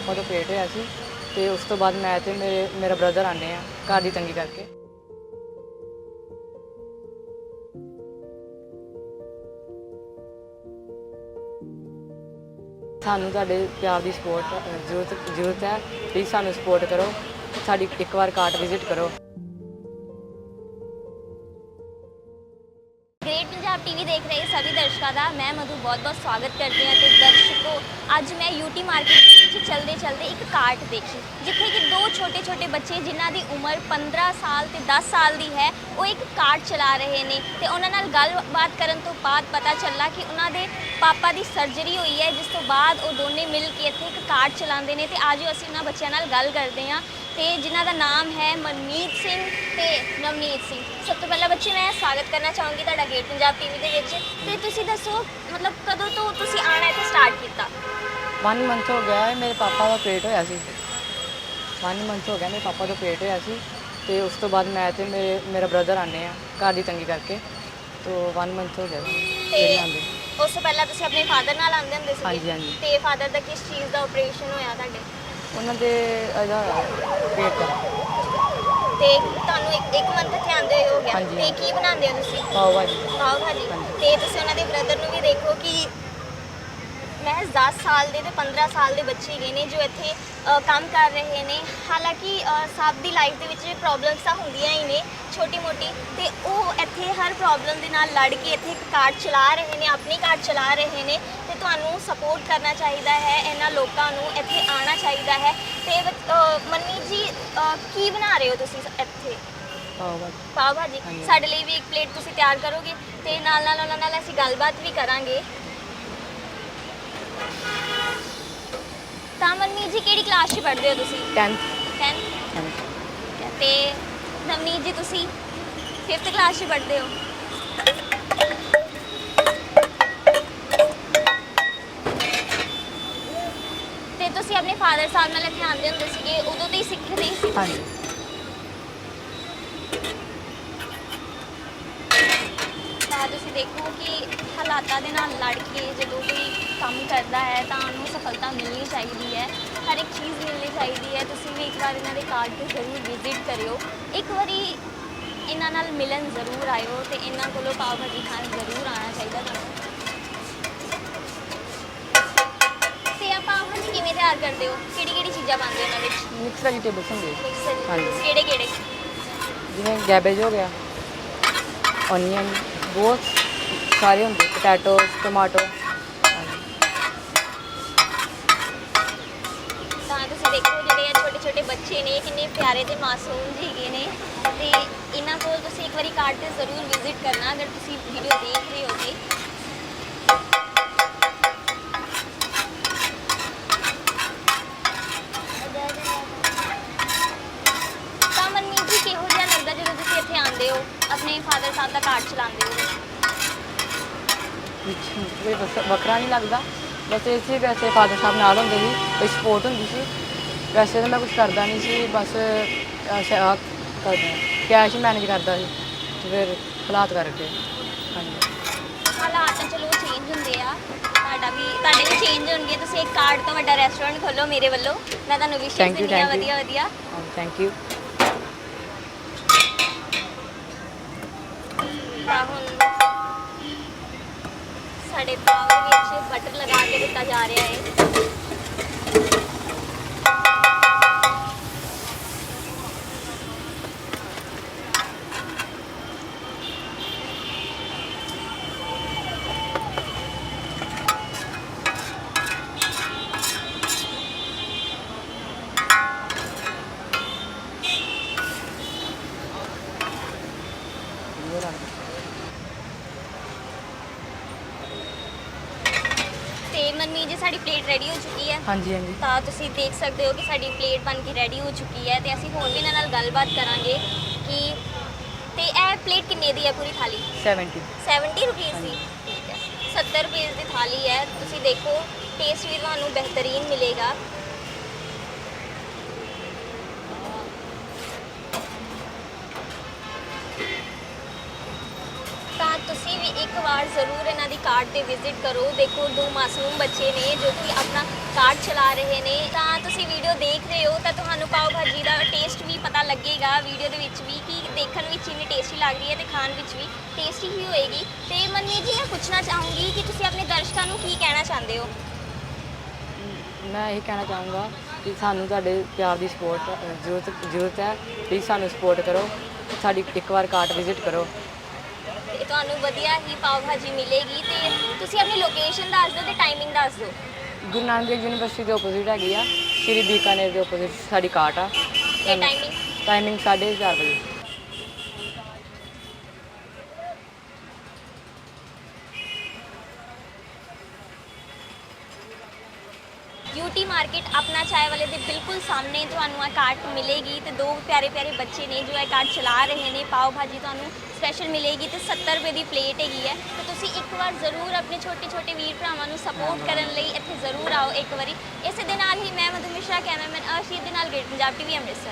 ਪਾਪਾ ਤੋਂ ਪੇਟ ਹੋਇਆ ਸੀ ਤੇ ਉਸ ਤੋਂ ਬਾਅਦ ਮੈਂ ਤੇ ਮੇਰੇ, ਮੇਰਾ ਬ੍ਰਦਰ ਆਨੇ ਆ ਘਰ ਦੀ ਤੰਗੀ ਕਰਕੇ। ਸਾਨੂੰ ਤੁਹਾਡੇ ਪਿਆਰ ਦੀ ਸਪੋਰਟ ਜ਼ਰੂਰਤ ਜ਼ਰੂਰਤ ਹੈ ਪਲੀਜ਼ ਸਾਨੂੰ ਸਪੋਰਟ ਕਰੋ, ਸਾਡੀ ਇੱਕ ਵਾਰ ਕਾਰਟ ਵਿਜ਼ਿਟ ਕਰੋ। ਗ੍ਰੇਟ ਪੰਜਾਬ ਟੀਵੀ ਦੇਖ ਰਹੇ ਸਭੀ ਦਰਸ਼ਕਾਂ ਦਾ, ਮੈਂ ਮਧੂ ਬਹੁਤ-ਬਹੁਤ ਸਵਾਗਤ ਕਰਦੀ ਹਾਂ ਤੇ ਦਰਸ਼ਕੋ, ਅੱਜ ਮੈਂ ਯੂਟੀ ਮਾਰਕੀਟ ਦੇ ਵਿੱਚ ਚਲਦੇ ਚਲਦੇ ਇੱਕ ਕਾਰਟ ਦੇਖੀ, ਜਿੱਥੇ ਕਿ ਦੋ ਛੋਟੇ-ਛੋਟੇ ਬੱਚੇ ਜਿਨ੍ਹਾਂ ਦੀ ਉਮਰ 15 ਸਾਲ ਤੇ 10 ਸਾਲ ਦੀ ਹੈ, ਉਹ ਇੱਕ ਕਾਰਟ ਚਲਾ ਰਹੇ ਨੇ ਤੇ ਉਹਨਾਂ ਨਾਲ ਗੱਲਬਾਤ ਕਰਨ ਤੋਂ ਬਾਅਦ ਪਤਾ ਚੱਲਾ ਕਿ ਉਹਨਾਂ ਦੇ ਪਾਪਾ ਦੀ ਸਰਜਰੀ ਹੋਈ ਹੈ, ਜਿਸ ਤੋਂ ਬਾਅਦ ਉਹ ਦੋਨੇ ਮਿਲ ਕੇ ਇੱਥੇ ਇੱਕ ਕਾਰਟ ਚਲਾਉਂਦੇ ਨੇ ਤੇ ਆਜੋ ਅਸੀਂ ਉਹਨਾਂ ਬੱਚਿਆਂ ਨਾਲ ਗੱਲ ਕਰਦੇ ਹਾਂ। ਤੇ ਜਿਨ੍ਹਾਂ ਦਾ ਨਾਮ ਹੈ ਮਨਮੀਤ ਸਿੰਘ ਤੇ ਨਵਨੀਤ ਸਿੰਘ। ਸਭ ਤੋਂ ਪਹਿਲਾਂ ਬੱਚੇ ਮੈਂ ਸਵਾਗਤ ਕਰਨਾ ਚਾਹੂੰਗੀ ਤੁਹਾਡਾ ਗੇਟ ਪੰਜਾਬ ਟੀਵੀ ਦੇ ਵਿੱਚ। ਤੇ ਤੁਸੀਂ ਦੱਸੋ ਮਤਲਬ ਕਦੋਂ ਤੋਂ ਤੁਸੀਂ ਆਣਾ ਇੱਥੇ ਸਟਾਰਟ ਕੀਤਾ? 1 ਮੰਥ ਹੋ ਗਿਆ ਹੈ ਮੇਰੇ ਪਾਪਾ ਦਾ ਪੇਟ ਹੋਇਆ ਸੀ। 1 ਮੰਥ ਹੋ ਗਿਆ ਮੇਰੇ ਪਾਪਾ ਦਾ ਪੇਟ ਹੋਇਆ ਸੀ। ਤੇ ਉਸ ਤੋਂ ਬਾਅਦ ਮੈਂ ਤੇ ਮੇਰੇ ਮੇਰਾ ਬ੍ਰਦਰ ਆਨੇ ਆ ਘਰ ਦੀ ਤੰਗੀ ਕਰਕੇ। ਤੋਂ 1 ਮੰਥ ਹੋ ਗਿਆ। ਮੇਰੇ ਆਂਦੇ ਉਸ ਤੋਂ ਪਹਿਲਾਂ ਤੁਸੀਂ ਆਪਣੇ ਫਾਦਰ ਨਾਲ ਆਉਂਦੇ ਹੁੰਦੇ ਸੀ ਹਾਂਜੀ, ਹਾਂਜੀ। ਤੇ ਫਾਦਰ ਦਾ ਕਿਸ ਚੀਜ਼ ਦਾ ਆਪਰੇਸ਼ਨ ਹੋਇਆ ਤੁਹਾਡੇ? ਉਹਨਾਂ ਦੇ ਇਹਦਾ ਪੇਟ ਤੇ ਤੁਹਾਨੂੰ ਇੱਕ ਇੱਕ ਮੰਥ ਇੱਥੇ ਹੋਏ ਹੋ ਗਿਆ। ਹਾਂਜੀ। ਤੇ ਕੀ ਬਣਾਉਂਦੇ ਹੋ ਤੁਸੀਂ? ਪਾਓ ਭਾਜੀ ਪਾਓ ਭਾਜੀ। ਤੇ ਤੁਸੀਂ ਉਹਨਾਂ ਦੇ ਬ੍ਰਦਰ ਨੂੰ ਵੀ ਦੇਖੋ ਕਿ ਮਹਿਜ਼ 10 ਸਾਲ ਦੇ ਤੇ 15 ਸਾਲ ਦੇ ਬੱਚੇ ਹੈਗੇ ਨੇ ਜੋ ਇੱਥੇ ਅ, ਕੰਮ ਕਰ ਰਹੇ ਨੇ। ਹਾਲਾਂਕਿ ਅ, ਸਭ ਦੀ ਲਾਈਫ ਦੇ ਵਿੱਚ ਪ੍ਰੋਬਲਮਸ ਤਾਂ ਹੁੰਦੀਆਂ ਹੀ ਨੇ ਛੋਟੀ ਮੋਟੀ ਤੇ ਉਹ ਇੱਥੇ ਹਰ ਪ੍ਰੋਬਲਮ ਦੇ ਨਾਲ ਲੜ ਕੇ ਇੱਥੇ ਇੱਕ ਕਾਰਟ ਚਲਾ ਰਹੇ ਨੇ ਆਪਣੀ ਕਾਰਟ ਚਲਾ ਰਹੇ ਨੇ। ਤੇ ਤੁਹਾਨੂੰ ਸਪੋਰਟ ਕਰਨਾ ਚਾਹੀਦਾ ਹੈ ਇਹਨਾਂ ਲੋਕਾਂ ਨੂੰ ਇੱਥੇ ਆਉਣਾ ਚਾਹੀਦਾ ਹੈ। ਤੇ ਅ, ਮਨਮੀਤ ਜੀ ਅ, ਕੀ ਬਣਾ ਰਹੇ ਹੋ ਤੁਸੀਂ ਇੱਥੇ? ਪਾਓ ਭਾਜੀ ਹਾਂਜੀ। ਸਾਡੇ ਲਈ ਵੀ ਇੱਕ ਪਲੇਟ ਤੁਸੀਂ ਤਿਆਰ ਕਰੋਗੇ ਤੇ ਨਾਲ ਨਾਲ ਉਹਨਾਂ ਨਾਲ ਅਸੀਂ ਗੱਲਬਾਤ ਵੀ ਕਰਾਂਗੇ। ਤਾਂ ਮਨਮੀਤ ਜੀ ਕਿਹੜੀ ਕਲਾਸ 'ਚ ਪੜ੍ਹਦੇ ਹੋ ਤੁਸੀਂ? 10th 10th ਤੇ ਨਵਨੀਤ ਜੀ ਤੁਸੀਂ 5th ਕਲਾਸ 'ਚ ਪੜ੍ਹਦੇ ਹੋ? ਤੇ ਤੁਸੀਂ ਆਪਣੇ ਫਾਦਰ ਸਾਹਿਬ ਨਾਲ ਇੱਥੇ ਆਉਂਦੇ ਹੁੰਦੇ ਸੀਗੇ ਉਦੋਂ ਤੋਂ ਹੀ ਸਿੱਖਦੇ ਸੀ? ਹਾਂਜੀ ਤਾਂ ਤੁਸੀਂ ਦੇਖੋ ਕਿ ਹਾਲਾਤਾਂ ਦੇ ਨਾਲ ਲੜ ਕੇ ਜਦੋਂ ਕੋਈ ਕੰਮ ਕਰਦਾ ਹੈ ਤਾਂ ਉਹਨੂੰ ਸਫਲਤਾ ਮਿਲਣੀ ਚਾਹੀਦੀ ਹੈ। ਹਰ ਇੱਕ ਚੀਜ਼ ਮਿਲਣੀ ਚਾਹੀਦੀ ਹੈ। ਤੁਸੀਂ ਵੀ ਇੱਕ ਵਾਰ ਇਹਨਾਂ ਦੇ ਕਾਰਡ ਤੇ ਜ਼ਰੂਰ ਵਿਜ਼ਿਟ ਕਰਿਓ। ਇੱਕ ਵਾਰੀ ਇਹਨਾਂ ਨਾਲ ਮਿਲਣ ਜ਼ਰੂਰ ਆਇਓ ਤੇ ਇਹਨਾਂ ਕੋਲੋਂ ਪਾਓ ਭਾਜੀ ਖਾਣ ਜ਼ਰੂਰ ਆਉਣਾ ਚਾਹੀਦਾ ਤੁਹਾਨੂੰ। ਤੇ ਆ ਪਾਓ ਭਾਜੀ ਕਿਵੇਂ ਤਿਆਰ ਕਰਦੇ ਹੋ? ਕਿਹੜੀ ਕਿਹੜੀ ਚੀਜ਼ਾਂ ਪਾਉਂਦੇ ਹੋ ਇਹਨਾਂ ਵਿੱਚ? ਮਿਕਸ ਵੈਜੀਟੇਬਲਸ ਹੁੰਦੇ ਹਾਂਜੀ। ਕਿਹੜੇ ਕਿਹੜੇ ਜਿਵੇਂ ਗੈਬੇਜ ਹੋ ਗਿਆ ਓਨੀਅਨ ਬਹੁਤ ਸਾਰੇ ਹੁੰਦੇ ਪੋਟੈਟੋ ਟਮਾਟੋ ਤਾਂ ਤੁਸੀਂ ਦੇਖੋ ਜਿਹੜੇ ਆ ਛੋਟੇ ਛੋਟੇ ਬੱਚੇ ਨੇ, ਕਿੰਨੇ ਪਿਆਰੇ ਤੇ ਮਾਸੂਮ ਜਿਹੇ ਹੈਗੇ ਨੇ। ਤੇ ਇਹਨਾਂ ਕੋਲ ਤੁਸੀਂ ਇੱਕ ਵਾਰੀ ਕਾਰਡ ਤੇ ਜ਼ਰੂਰ ਵਿਜ਼ਿਟ ਕਰਨਾ, ਅਗਰ ਤੁਸੀਂ ਵੀਡੀਓ ਦੇਖ ਰਹੇ ਹੋਗੇ ਤਾਂ ਮਨਮੀਤ ਜੀ ਕਿਹੋ ਜਿਹਾ ਲੱਗਦਾ ਜਦੋਂ ਤੁਸੀਂ ਇੱਥੇ ਆਉਂਦੇ ਹੋ ਆਪਣੇ ਕਾਰਡ ਚਲਾਉਂਦੇ ਹੋ ਵਿੱਚ ਕੋਈ ਵਸ- ਵੱਖਰਾ ਨਹੀਂ ਲੱਗਦਾ। ਬਸ ਇਹ ਸੀ ਵੈਸੇ ਫਾਦਰ ਸਾਹਿਬ ਨਾਲ ਹੁੰਦੇ ਸੀ ਕੋਈ ਸਪੋਰਟ ਹੁੰਦੀ ਸੀ। ਵੈਸੇ ਤਾਂ ਮੈਂ ਕੁਝ ਕਰਦਾ ਨਹੀਂ ਸੀ ਬਸ ਆ ਕਰਦਾ। ਕੈਸ਼ ਮੈਨੇਜ ਕਰਦਾ ਸੀ ਤੇ ਫਿਰ ਹਾਲਾਤ ਕਰਕੇ। ਹਾਂਜੀ। ਹਾਲਾਤ ਤਾਂ ਚਲੋ ਚੇਂਜ ਹੁੰਦੇ ਆ। ਤੁਹਾਡਾ ਵੀ ਤੁਹਾਡੇ ਵੀ ਚੇਂਜ ਹੋਣਗੇ। ਤੁਸੀਂ ਇੱਕ ਕਾਰਡ ਤੋਂ ਵੱਡਾ ਰੈਸਟੋਰੈਂਟ ਖੋਲੋ ਮੇਰੇ ਵੱਲੋਂ। ਮੈਂ ਤੁਹਾਨੂੰ ਵਿਸ਼ੇਸ਼ Thank you, ਦਿੰਦੀ ਹਾਂ thank you. ਵਧੀਆ ਵਧੀਆ। ਥੈਂਕ ਯੂ ਤਾਂ ਹੁਣ ਸਾਡੇ ਪਾਵ ਵਿੱਚ ਬਟਰ ਲਗਾ ਕੇ ਦਿੱਤਾ ਜਾ ਰਿਹਾ ਹੈ। ਤੇ ਮਨਮੀਤ ਜੀ ਸਾਡੀ ਪਲੇਟ ਰੈਡੀ ਹੋ ਚੁੱਕੀ ਹੈ। ਹਾਂਜੀ ਹਾਂਜੀ। ਤਾਂ ਤੁਸੀਂ ਦੇਖ ਸਕਦੇ ਹੋ ਕਿ ਸਾਡੀ ਪਲੇਟ ਬਣ ਕੇ ਰੈਡੀ ਹੋ ਚੁੱਕੀ ਹੈ ਤੇ ਅਸੀਂ ਹੋਰ ਵੀ ਇਹਨਾਂ ਨਾਲ ਗੱਲਬਾਤ ਕਰਾਂਗੇ ਕਿ ਤੇ ਇਹ ਪਲੇਟ ਕਿੰਨੇ ਦੀ ਹੈ ਪੂਰੀ ਥਾਲੀ? 70 70 ਰੁਪਏ ਦੀ। ਠੀਕ ਹੈ। 70 ਰੁਪਏ ਦੀ ਥਾਲੀ ਹੈ। ਤੁਸੀਂ ਦੇਖੋ ਟੇਸਟ ਵੀ ਤੁਹਾਨੂੰ ਬਿਹਤਰੀਨ ਮਿਲੇਗਾ ਤਾਂ ਤੁਸੀਂ ਵੀ ਇੱਕ ਵਾਰ ਜ਼ਰੂਰ ਇਹਨਾਂ ਦੀ ਕਾਰਟ ਤੇ ਵਿਜ਼ਿਟ ਕਰੋ। ਦੇਖੋ, ਦੋ ਮਾਸੂਮ ਬੱਚੇ ਨੇ ਜੋ ਕਿ ਆਪਣਾ ਕਾਰਟ ਚਲਾ ਰਹੇ ਨੇ। ਤਾਂ ਤੁਸੀਂ ਵੀਡੀਓ ਦੇਖਦੇ ਹੋ, ਤਾਂ ਤੁਹਾਨੂੰ ਪਾਓ ਭਾਜੀ ਦਾ ਟੇਸਟ ਵੀ ਪਤਾ ਲੱਗੇਗਾ। ਵੀਡੀਓ ਦੇ ਵਿੱਚ ਵੀ ਕਿ ਦੇਖਣ ਵਿੱਚ ਇੰਨੀ ਟੇਸਟੀ ਲੱਗ ਰਹੀ ਹੈ ਤੇ ਖਾਣ ਵਿੱਚ ਵੀ ਟੇਸਟੀ ਹੀ ਹੋਏਗੀ। ਤੇ ਮਨਮੀਤ ਜੀ, ਮੈਂ ਪੁੱਛਣਾ ਚਾਹੂੰਗੀ ਕਿ ਤੁਸੀਂ ਆਪਣੇ ਦਰਸ਼ਕਾਂ ਨੂੰ ਕੀ ਕਹਿਣਾ ਚਾਹੁੰਦੇ ਹੋ? ਮੈਂ ਇਹ ਕਹਿਣਾ ਚਾਹੂੰਗਾ ਕਿ ਸਾਨੂੰ ਤੁਹਾਡੇ ਪਿਆਰ ਦੀ ਸਪੋਰਟ ਜ਼ਰੂਰਤ ਜ਼ਰੂਰਤ ਹੈ। ਪਲੀਜ਼ ਸਾਨੂੰ ਸਪੋਰਟ ਕਰੋ। ਸਾਡੀ ਇੱਕ ਵਾਰ ਕਾਰਟ ਵਿਜ਼ਿਟ ਕਰੋ। ਤੁਹਾਨੂੰ ਵਧੀਆ ਹੀ ਪਾਓ ਭਾਜੀ ਮਿਲੇਗੀ ਤੇ ਤੁਸੀਂ ਆਪਣੀ ਲੋਕੇਸ਼ਨ ਦੱਸ ਦਿਓ ਤੇ ਟਾਈਮਿੰਗ ਦੱਸ ਦਿਓ। ਗੁਰੂ ਨਾਨਕ ਦੇਵ ਯੂਨੀਵਰਸਿਟੀ ਦੇ ਆਪੋਜ਼ਿਟ ਹੈਗੀ ਆ ਸ਼੍ਰੀ ਬੀਕਾਨੇਰ ਦੇ ਆਪੋਜ਼ਿਟ ਸਾਡੀ ਕਾਰਟ ਆ। ਤੇ ਟਾਈਮਿੰਗ ਟਾਈਮਿੰਗ 4:30 ਵਜੇ। ਯੂਟੀ ਮਾਰਕੀਟ ਆਪਣਾ ਚਾय ਵਾਲੇ ਦੇ ਬਿਲਕੁਲ ਸਾਹਮਣੇ ਤੁਹਾਨੂੰ ਇਹ ਕਾਰਟ ਮਿਲੇਗੀ ਤੇ ਦੋ ਪਿਆਰੇ ਪਿਆਰੇ ਬੱਚੇ ਨੇ ਜੋ ਇਹ ਕਾਰਟ ਚਲਾ ਰਹੇ ਨੇ। ਪਾਓ ਭਾਜੀ ਤੁਹਾਨੂੰ। ਸਪੈਸ਼ਲ ਮਿਲੇਗੀ ਤੇ 70 ਰੁਪਏ ਦੀ ਪਲੇਟ ਹੈਗੀ ਹੈ। ਤੇ ਤੁਸੀਂ ਇੱਕ ਵਾਰ ਜ਼ਰੂਰ ਆਪਣੇ ਛੋਟੇ ਛੋਟੇ ਵੀਰ ਭਰਾਵਾਂ ਨੂੰ ਸਪੋਰਟ ਕਰਨ ਲਈ ਇੱਥੇ ਜ਼ਰੂਰ ਆਓ ਇੱਕ ਵਾਰੀ। ਇਸੇ ਦੇ ਨਾਲ ਹੀ ਮੈਂ ਮਧੂ ਮਿਸ਼ਰਾ ਕੈਮਰਾਮੈਨ ਅਰਸ਼ੀਦ ਦੇ ਨਾਲ ਗ੍ਰੇਟ ਪੰਜਾਬ ਟੀਵੀ ਅੰਮ੍ਰਿਤਸਰ।